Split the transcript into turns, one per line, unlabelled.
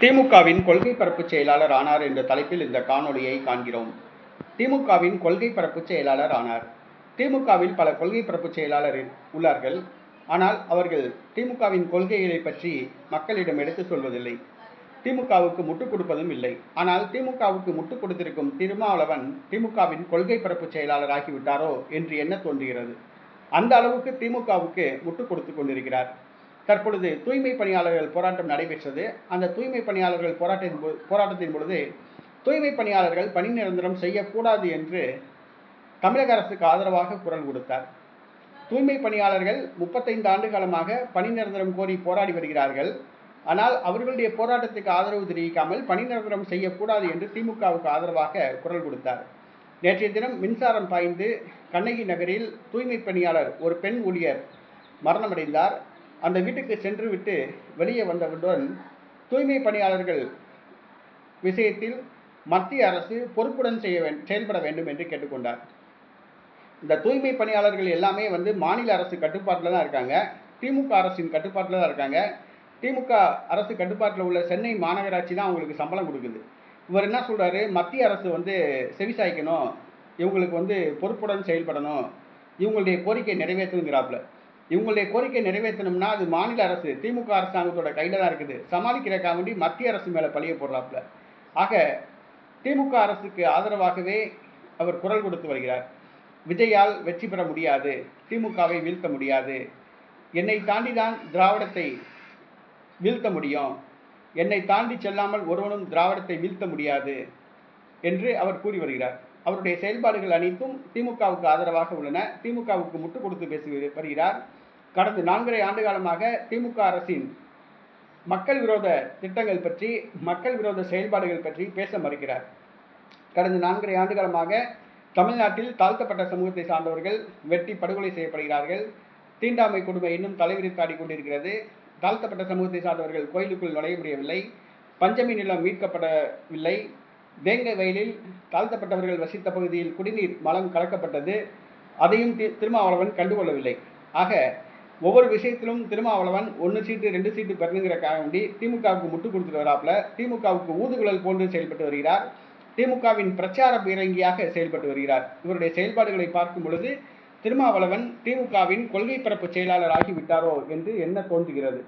திமுகவின் கொள்கை பரப்பு செயலாளர் ஆனார் என்ற தலைப்பில் இந்த காணொலியை காண்கிறோம். திமுகவின் கொள்கை பரப்பு செயலாளர் ஆனார். திமுகவில் பல கொள்கை பரப்பு செயலாளர் உள்ளார்கள். ஆனால் அவர்கள் திமுகவின் கொள்கைகளை பற்றி மக்களிடம் எடுத்து சொல்வதில்லை. திமுகவுக்கு முட்டுக் கொடுப்பதும் இல்லை. ஆனால் திமுகவுக்கு முட்டுக் கொடுத்திருக்கும் திருமாவளவன் திமுகவின் கொள்கை பரப்பு செயலாளர் ஆகிவிட்டாரோ என்று என்ன தோன்றுகிறது? அந்த அளவுக்கு திமுகவுக்கு முட்டுக் கொடுத்து கொண்டிருக்கிறார். தற்பொழுது தூய்மை பணியாளர்கள் போராட்டம் நடைபெற்றது. அந்த தூய்மை பணியாளர்கள் போராட்டத்தின் போராட்டத்தின் பொழுது தூய்மை பணியாளர்கள் பணி நிரந்தரம் செய்யக்கூடாது என்று தமிழக அரசுக்கு ஆதரவாக குரல் கொடுத்தார். தூய்மை பணியாளர்கள் முப்பத்தைந்து ஆண்டு காலமாக பணி நிரந்தரம் கோரி போராடி வருகிறார்கள். ஆனால் அவர்களுடைய போராட்டத்துக்கு ஆதரவு தெரிவிக்காமல் பணி நிரந்தரம் செய்யக்கூடாது என்று திமுகவுக்கு ஆதரவாக குரல் கொடுத்தார். நேற்றைய தினம் மின்சாரம் பாய்ந்து கண்ணகி நகரில் தூய்மை பணியாளர் ஒரு பெண் ஊழியர் மரணமடைந்தார். அந்த வீட்டுக்கு சென்று விட்டு வெளியே வந்தவுடன் தூய்மை பணியாளர்கள் விஷயத்தில் மத்திய அரசு பொறுப்புடன் செய்ய வே செயல்பட வேண்டும் என்று கேட்டுக்கொண்டார். இந்த தூய்மை பணியாளர்கள் எல்லாமே வந்து மாநில அரசு கட்டுப்பாட்டில் தான் இருக்காங்க. திமுக அரசின் கட்டுப்பாட்டில் தான் இருக்காங்க. திமுக அரசு கட்டுப்பாட்டில் உள்ள சென்னை மாநகராட்சி தான் அவங்களுக்கு சம்பளம் கொடுக்குது. இவர் என்ன சொல்கிறாரு மத்திய அரசு வந்து செவிசாய்க்கணும் இவங்களுக்கு வந்து பொறுப்புடன் செயல்படணும். இவங்களுடைய கோரிக்கை நிறைவேற்றணுங்கிறாப்புல இவங்களுடைய கோரிக்கை நிறைவேற்றணும்னா அது மாநில அரசு திமுக அரசாங்கத்தோட கையில் தான் இருக்குது. சமாளிக்கிறக்கா வேண்டி மத்திய அரசு மேலே பழிய போடுறாப்புல. ஆக திமுக அரசுக்கு ஆதரவாகவே அவர் குரல் கொடுத்து வருகிறார். விஜயால் வெற்றி பெற முடியாது. திமுகவை வீழ்த்த முடியாது. என்னை தாண்டி தான் திராவிடத்தை வீழ்த்த முடியும். என்னை தாண்டி செல்லாமல் ஒருவனும் திராவிடத்தை வீழ்த்த முடியாது. என்று அவர் கூறி வருகிறார். அவருடைய செயல்பாடுகள் அனைத்தும் திமுகவுக்கு ஆதரவாக உள்ளன. திமுகவுக்கு முட்டுக் கொடுத்து பேசி வருகிறார். கடந்த நான்கரை ஆண்டு காலமாக திமுக அரசின் மக்கள் விரோத திட்டங்கள் பற்றி மக்கள் விரோத செயல்பாடுகள் பற்றி பேச மறுக்கிறார். கடந்த நான்கரை ஆண்டு காலமாக தமிழ்நாட்டில் தாழ்த்தப்பட்ட சமூகத்தை சார்ந்தவர்கள் வெட்டி படுகொலை செய்யப்படுகிறார்கள். தீண்டாமை கொடுமை இன்னும் தலைவிரித்தாடி கொண்டிருக்கிறது. தாழ்த்தப்பட்ட சமூகத்தை சார்ந்தவர்கள் கோயிலுக்குள் நுழைய முடியவில்லை. பஞ்சமி நிலம் மீட்கப்படவில்லை. வேங்கை வயலில் தாழ்த்தப்பட்டவர்கள் வசித்த பகுதியில் குடிநீர் மலம் கலக்கப்பட்டது. அதையும் தி- திருமாவளவன் கண்டுகொள்ளவில்லை. ஆக ஒவ்வொரு விஷயத்திலும் திருமாவளவன் ஒன்று சீட்டு ரெண்டு சீட்டு பெறணுங்கிறக்காக வேண்டி திமுகவுக்கு முட்டு கொடுத்துட்டு வராப்புல திமுகவுக்கு ஊதுகுழல் போன்று செயல்பட்டு வருகிறார். திமுகவின் பிரச்சார பீரங்கியாக செயல்பட்டு வருகிறார். இவருடைய செயல்பாடுகளை பார்க்கும் பொழுது திருமாவளவன் திமுகவின் கொள்கை பரப்பு செயலாளர் ஆகிவிட்டாரோ என்று என்ன தோன்றுகிறது?